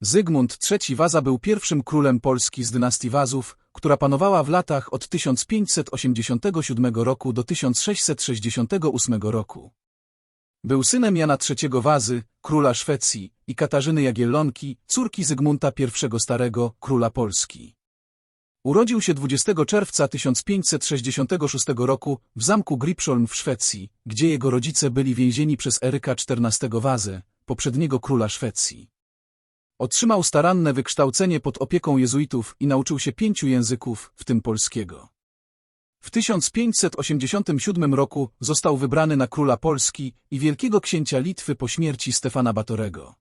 Zygmunt III Waza był pierwszym królem Polski z dynastii Wazów, która panowała w latach od 1587 roku do 1668 roku. Był synem Jana III Wazy, króla Szwecji, i Katarzyny Jagiellonki, córki Zygmunta I Starego, króla Polski. Urodził się 20 czerwca 1566 roku w zamku Gripsholm w Szwecji, gdzie jego rodzice byli więzieni przez Eryka XIV Wazę, poprzedniego króla Szwecji. Otrzymał staranne wykształcenie pod opieką jezuitów i nauczył się pięciu języków, w tym polskiego. W 1587 roku został wybrany na króla Polski i wielkiego księcia Litwy po śmierci Stefana Batorego.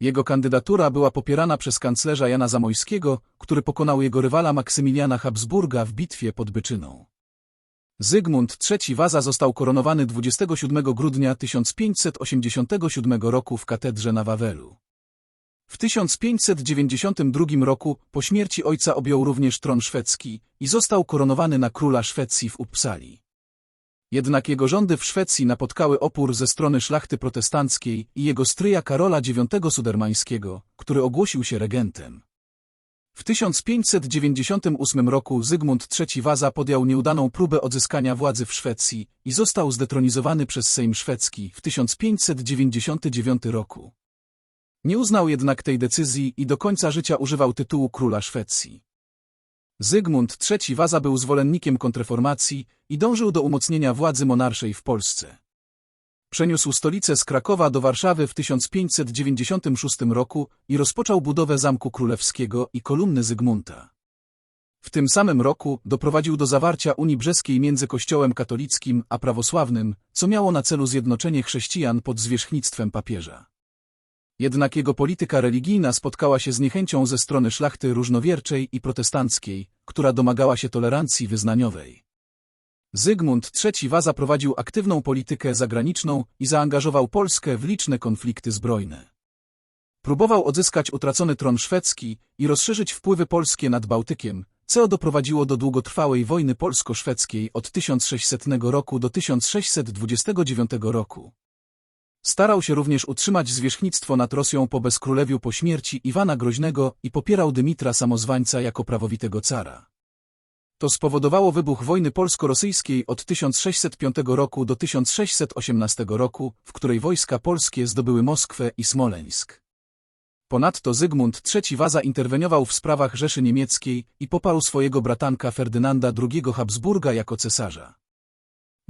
Jego kandydatura była popierana przez kanclerza Jana Zamojskiego, który pokonał jego rywala Maksymiliana Habsburga w bitwie pod Byczyną. Zygmunt III Waza został koronowany 27 grudnia 1587 roku w katedrze na Wawelu. W 1592 roku po śmierci ojca objął również tron szwedzki i został koronowany na króla Szwecji w Uppsali. Jednak jego rządy w Szwecji napotkały opór ze strony szlachty protestanckiej i jego stryja Karola IX Sudermańskiego, który ogłosił się regentem. W 1598 roku Zygmunt III Waza podjął nieudaną próbę odzyskania władzy w Szwecji i został zdetronizowany przez Sejm szwedzki w 1599 roku. Nie uznał jednak tej decyzji i do końca życia używał tytułu króla Szwecji. Zygmunt III Waza był zwolennikiem kontreformacji i dążył do umocnienia władzy monarszej w Polsce. Przeniósł stolicę z Krakowa do Warszawy w 1596 roku i rozpoczął budowę Zamku Królewskiego i kolumny Zygmunta. W tym samym roku doprowadził do zawarcia Unii Brzeskiej między Kościołem katolickim a prawosławnym, co miało na celu zjednoczenie chrześcijan pod zwierzchnictwem papieża. Jednak jego polityka religijna spotkała się z niechęcią ze strony szlachty różnowierczej i protestanckiej, która domagała się tolerancji wyznaniowej. Zygmunt III Waza prowadził aktywną politykę zagraniczną i zaangażował Polskę w liczne konflikty zbrojne. Próbował odzyskać utracony tron szwedzki i rozszerzyć wpływy polskie nad Bałtykiem, co doprowadziło do długotrwałej wojny polsko-szwedzkiej od 1600 roku do 1629 roku. Starał się również utrzymać zwierzchnictwo nad Rosją po bezkrólewiu po śmierci Iwana Groźnego i popierał Dymitra Samozwańca jako prawowitego cara. To spowodowało wybuch wojny polsko-rosyjskiej od 1605 roku do 1618 roku, w której wojska polskie zdobyły Moskwę i Smoleńsk. Ponadto Zygmunt III Waza interweniował w sprawach Rzeszy Niemieckiej i poparł swojego bratanka Ferdynanda II Habsburga jako cesarza.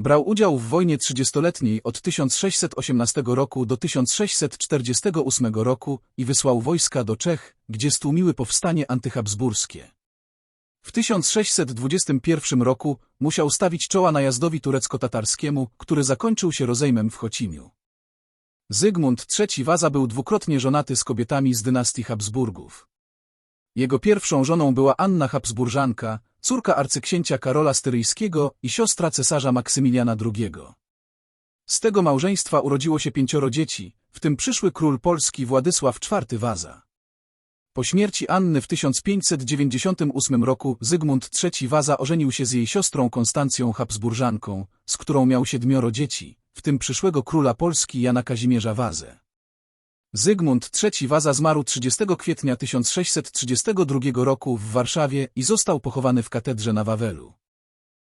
Brał udział w wojnie trzydziestoletniej od 1618 roku do 1648 roku i wysłał wojska do Czech, gdzie stłumiły powstanie antyhabsburskie. W 1621 roku musiał stawić czoła najazdowi turecko-tatarskiemu, który zakończył się rozejmem w Chocimiu. Zygmunt III Waza był dwukrotnie żonaty z kobietami z dynastii Habsburgów. Jego pierwszą żoną była Anna Habsburżanka, córka arcyksięcia Karola Styryjskiego i siostra cesarza Maksymiliana II. Z tego małżeństwa urodziło się pięcioro dzieci, w tym przyszły król Polski Władysław IV Waza. Po śmierci Anny w 1598 roku Zygmunt III Waza ożenił się z jej siostrą Konstancją Habsburżanką, z którą miał siedmioro dzieci, w tym przyszłego króla Polski Jana Kazimierza Wazę. Zygmunt III Waza zmarł 30 kwietnia 1632 roku w Warszawie i został pochowany w katedrze na Wawelu.